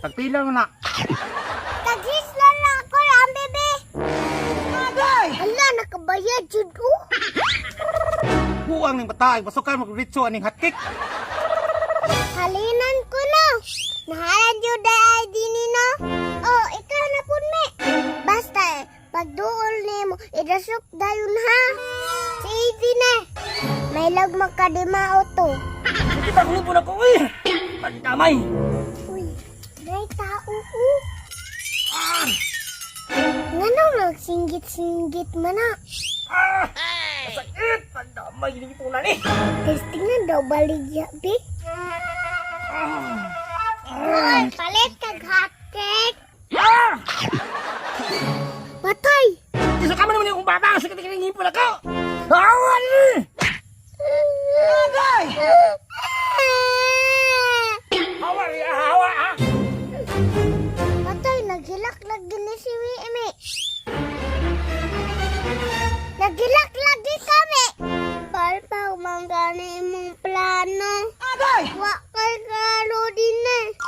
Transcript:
Tagpila mo na. Tagis na lang ako ang bebe. Agay! Hala, nakabayad jud oh. Buang ning bata, basukan mo ritso aning hotcake. Halinan ko na. Nahalan jud ay ID ni no. Oh, ikaw na pud me. Basta eh, pag duol nimo, idasok dayon ha. Si Easy na. May lag makadima auto. Kita ko po na ko eh. Pandamay. May tao oh. Ngano nagsinggit-singgit man na? Ah! Sakit! Pandamay ni po na ni. Testing na daw baligya, be. Uy, palit kag hotcake. Ah! Patay! Isa ka man naman yung bata. Sakit ka nang po na ko. Patay, naghilak-lag din ni si Wimi. Naghilak-lag din kami. Palpaw, manggani mong plano. Agay! Wa